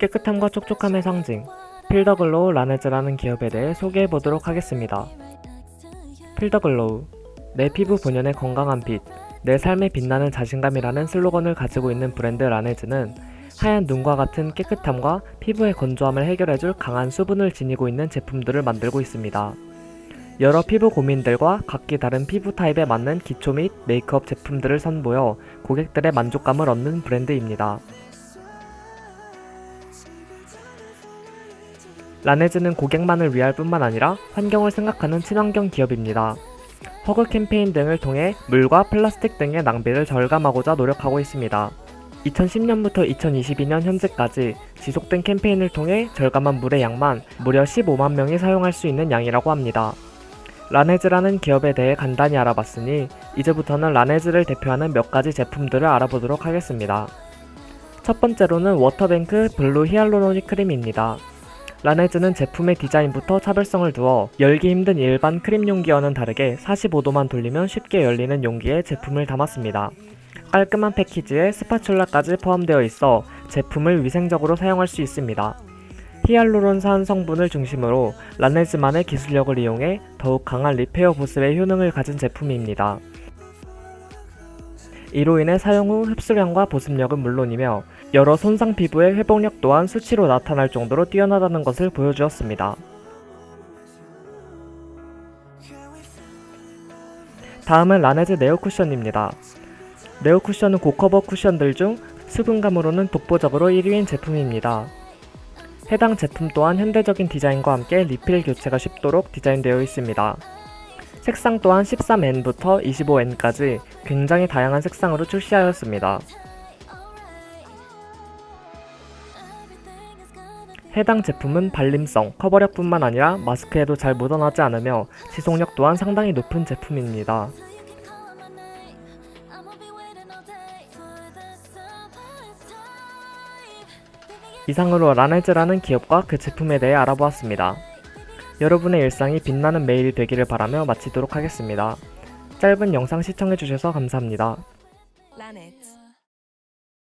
깨끗함과 촉촉함의 상징 필더글로우 라네즈라는 기업에 대해 소개해 보도록 하겠습니다. 필더글로우 내 피부 본연의 건강한 빛, 내 삶에 빛나는 자신감이라는 슬로건을 가지고 있는 브랜드 라네즈는 하얀 눈과 같은 깨끗함과 피부의 건조함을 해결해줄 강한 수분을 지니고 있는 제품들을 만들고 있습니다. 여러 피부 고민들과 각기 다른 피부 타입에 맞는 기초 및 메이크업 제품들을 선보여 고객들의 만족감을 얻는 브랜드입니다. 라네즈는 고객만을 위할 뿐만 아니라 환경을 생각하는 친환경 기업입니다. 허그 캠페인 등을 통해 물과 플라스틱 등의 낭비를 절감하고자 노력하고 있습니다. 2010년부터 2022년 현재까지 지속된 캠페인을 통해 절감한 물의 양만 무려 15만 명이 사용할 수 있는 양이라고 합니다. 라네즈라는 기업에 대해 간단히 알아봤으니 이제부터는 라네즈를 대표하는 몇 가지 제품들을 알아보도록 하겠습니다. 첫 번째로는 워터뱅크 블루 히알루로닉 크림입니다. 라네즈는 제품의 디자인부터 차별성을 두어 열기 힘든 일반 크림 용기와는 다르게 45도만 돌리면 쉽게 열리는 용기에 제품을 담았습니다. 깔끔한 패키지에 스파츌라까지 포함되어 있어 제품을 위생적으로 사용할 수 있습니다. 히알루론산 성분을 중심으로 라네즈만의 기술력을 이용해 더욱 강한 리페어 보습의 효능을 가진 제품입니다. 이로 인해 사용 후 흡수량과 보습력은 물론이며 여러 손상 피부의 회복력 또한 수치로 나타날 정도로 뛰어나다는 것을 보여주었습니다. 다음은 라네즈 네오 쿠션입니다. 네오 쿠션은 고커버 쿠션들 중 수분감으로는 독보적으로 1위인 제품입니다. 해당 제품 또한 현대적인 디자인과 함께 리필 교체가 쉽도록 디자인되어 있습니다. 색상 또한 13N부터 25N까지 굉장히 다양한 색상으로 출시하였습니다. 해당 제품은 발림성, 커버력뿐만 아니라 마스크에도 잘 묻어나지 않으며 지속력 또한 상당히 높은 제품입니다. 이상으로 라네즈라는 기업과 그 제품에 대해 알아보았습니다. 여러분의 일상이 빛나는 매일이 되기를 바라며 마치도록 하겠습니다. 짧은 영상 시청해주셔서 감사합니다. Lanet.